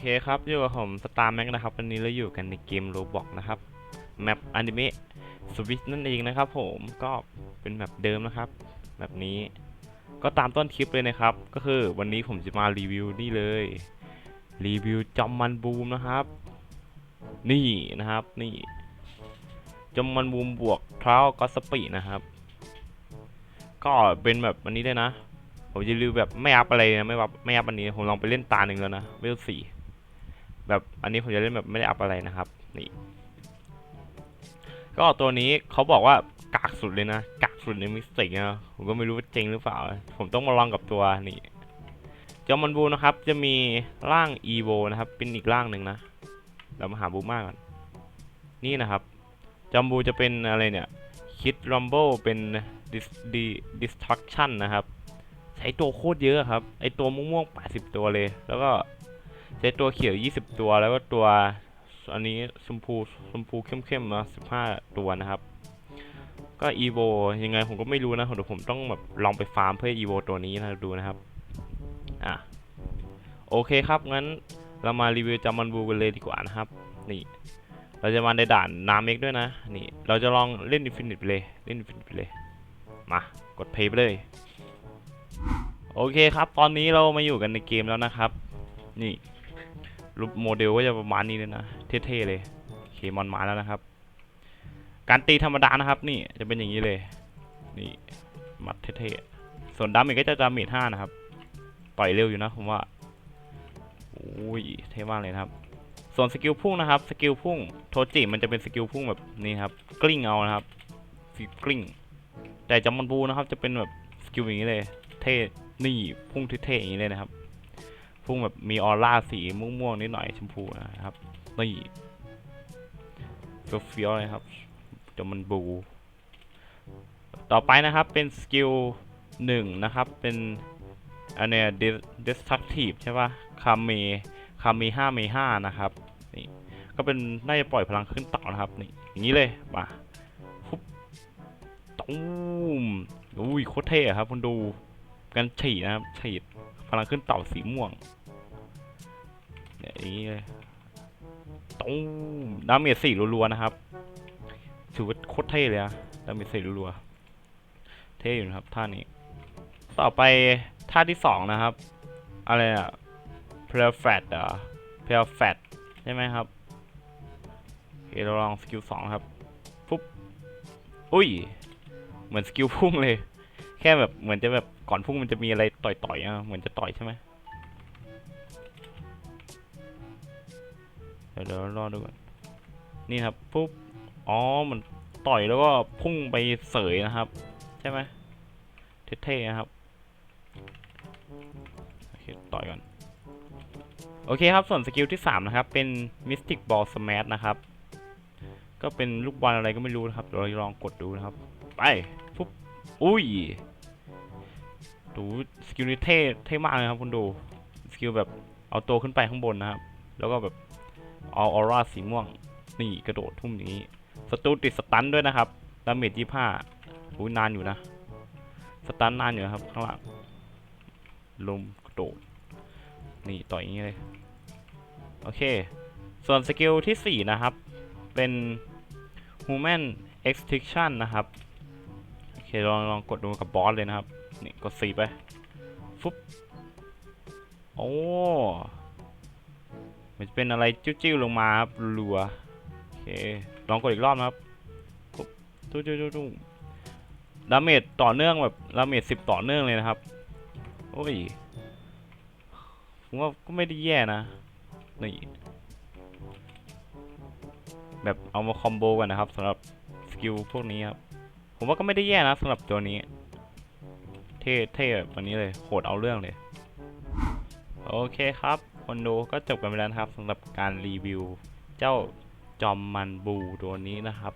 เคครับอยู่กับผมสตาร์แม็กนะครับ วันนี้เราอยู่กันในเกมโรบอกนะครับแมปอนิเมะสวิตนั่นเองนะครับผมก็เป็นแมปเดิมนะครับแบบนี้ก็ตามต้นคลิปเลยนะครับ ก็คือวันนี้ผมจะมารีวิวนี่เลยรีวิวจอมมันบูมนะครับ นี่นะครับนี่จอมมันบูมบวกเท้าก็สปีนะครับ ก็เป็นแบบวันนี้เลยนะ ผมจะรีวิวแบบไม่อัพอะไรนะไม่อัพไม่อัพอันนี้ผมลองไปเล่นตาหนึ่งแล้วนะเวลสี่แบบอันนี้ผมจะเล่นแบบไม่ได้อัพอะไรนะครับนี่ก็ตัวนี้เขาบอกว่ากากสุดเลยนะกากสุดในมิสติกนะผมก็ไม่รู้ว่าจริงหรือเปล่า ผมต้องมาลองกับตัวนี่จอมันบูนะครับ จะมีร่างอีโวนะครับ เป็นอีกร่างหนึ่งนะเรามาหาบูมากก่อนนี่นะครับ จอมบูจะเป็นอะไรเนี่ยคิดรัมเบิลเป็นดิสดีดิสทักชันนะครับ ช้ตัวโคตรเยอะครับ ไอตัวม่วงๆ80ตัวเลย แล้วก็ใช้ตัวเขียว20ตัว แล้วก็ตัวอันนี้ชมพูชมพูเข้มๆนะ15ตัวนะครับ ก็อีโวยังไงผมก็ไม่รู้นะเดี๋ยวผมต้องแบบลองไปฟาร์มเพื่ออีโวตัวนี้นะดูนะครับ อะโอเคครับงั้นเรามารีวิวจามันบูกันเลยดีกว่านะครับ นี่ เราจะมาในด่านนาเมกด้วยนะ นี่ เราจะลองเล่นอินฟินิตไปเลย เล่นอินฟินิตไปเลย มา กดเพย์ไปเลย โอเคครับ ตอนนี้เรามาอยู่กันในเกมแล้วนะครับ นี่รูปโมเดลก็จะประมาณนี้เลยนะ เท่ๆเลยเคมอนมาแล้วนะครับ การตีธรรมดานะครับ นี่จะเป็นอย่างนี้เลย นี่มัดเท่ๆส่วนดาเมจก็จะดาเมจห้านะครับ ต่อยเร็วอยู่นะผมว่าโอ้ยเท่มากเลยครับ ส่วนสกิลพุ่งนะครับ สกิลพุ่งโทจิมันจะเป็นสกิลพุ่งแบบนี้ครับ กลิ้งเอานะครับสกิลกลิ้ง แต่จำมันบูนะครับ จะเป็นแบบสกิลอย่างนี้เลย เท่นี่พุ่งเท่ๆอย่างนี้เลยนะครับ พุ่งแบบมีออร่าสีม่วงๆนิดหน่อยชมพูนะครับนี่เฟี้ยวๆเลยครับจอมันบู ต่อไปนะครับเป็นสกิลหนึ่งนะครับเป็นอันเนี้ย destructive ใช่ปะคาเมคาเมห้าเมห้านะครับนี่ก็เป็นน่าจะปล่อยพลังขึ้นเต่านะครับนี่อย่างนี้เลยมาฟุบตูมอุ้ยโคตรเท่ครับคุณดู กันฉีดนะครับฉีดพลังขึ้นเต่าสีม่วงเนี่ยอย่างนี้เลยตู้มดาเมจสี่รัวๆนะครับถือว่าโคตรเท่เลยอะดาเมจสี่รัวๆเท่อยู่นะครับท่านี้ ต่อไปท่าที่สองนะครับ อะไรอะเพลแฟตเหรอเพลแฟตใช่ไหมครับโอเคเราลองสกิลสองครับ ปุ๊บ อุ้ย เหมือนสกิลพุ่งเลย ค่แบบเหมือนจะแบบก่อนพุ่งมันจะมีอะไรต่อยๆอะเหมือนจะต่อยใช่ไหมเดี๋ยวเดี๋ยวรอดูก่อนนี่ครับปุ๊บอ๋อมันต่อยแล้วก็พุ่งไปเสยนะครับ ใช่ไหมเท่ๆนะครับโอเคต่อยก่อนโอเคครับส่วนสกิลที่ 3 นะครับ เป็น Mystic Ball Smash นะครับ ก็เป็นลูกบอลอะไรก็ไม่รู้นะครับเดี๋ยวเราลองกดดูนะครับ ไปปุ๊บอุ้ย ดูสกิลนี้เท่เท่มากเลยครับคุณดูสกิลแบบเอาตัวขึ้นไปข้างบนนะครับ แล้วก็แบบเอาออร่าสีม่วงนี่กระโดดทุ่มอย่างนี้ศัตรูติดสตันด้วยนะครับดาเมจยี่ห้าอุ้ยนานอยู่นะสตันนานอยู่ครับข้างหลังลมกระโดดนี่ต่อยอย่างนี้เลยโอเค ส่วนสกิลที่ 4 นะครับ เป็น Human Extinction นะครับ โอเค ลองลองกดดูกับบอสเลยนะครับ นี่กดสีไป ฟุ๊บโอ้มันจะเป็นอะไรจิ้วๆลงมาครับรัวโอเคลองกดอีกรอบนะครับปุ๊บตุ้ตุ้ๆๆดาเมจต่อเนื่องแบบดาเมจสิบต่อเนื่องเลยนะครับ โอ้ยผมว่าก็ไม่ได้แย่นะนี่แบบเอามาคอมโบกันนะครับสำหรับสกิลพวกนี้ครับ ผมว่าก็ไม่ได้แย่นะสำหรับตัวนี้ เท่เท่แบบวันนี้เลยโหดเอาเรื่องเลย โอเคครับ คนดูก็จบกันไปแล้วครับสำหรับการรีวิว เจ้าจอมมันบูตัวนี้นะครับ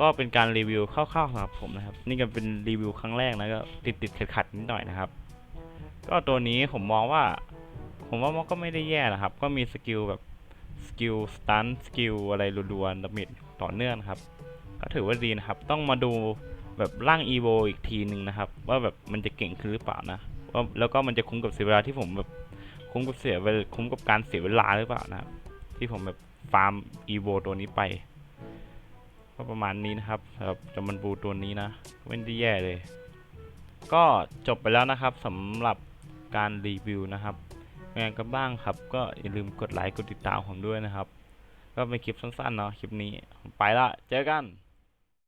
ก็เป็นการรีวิวคร่าวๆสำหรับผมนะครับ นี่ก็เป็นรีวิวครั้งแรกนะก็ติดติดขัดขัดๆนิดหน่อยนะครับ ก็ตัวนี้ผมมองว่า ผมว่ามันก็ไม่ได้แย่นะครับ ก็มีสกิลแบบสกิลสตันสกิลอะไรรัวๆดาเมจต่อเนื่องครับ ก็ถือว่าดีนะครับ ต้องมาดู แบบร่างอีโวอีกทีหนึ่งนะครับ ว่าแบบมันจะเก่งขึ้นหรือเปล่านะว่าแล้วก็มันจะคุ้มกับเสียเวลาที่ผมแบบคุ้มกับเสียเวลคุ้มกับการเสียเวลาหรือเปล่านะครับ ที่ผมแบบฟาร์มอีโวตัวนี้ไปก็ประมาณนี้นะครับสำหรับจอมันบูตัวนี้นะไม่ได้แย่เลย ก็จบไปแล้วนะครับสำหรับการรีวิวนะครับงไงก็บ้างครับ ก็อย่าลืมกดไลค์กดติดตามผมด้วยนะครับ ก็เป็นคลิปสั้นๆเนาะคลิปนี้ไปละเจอกัน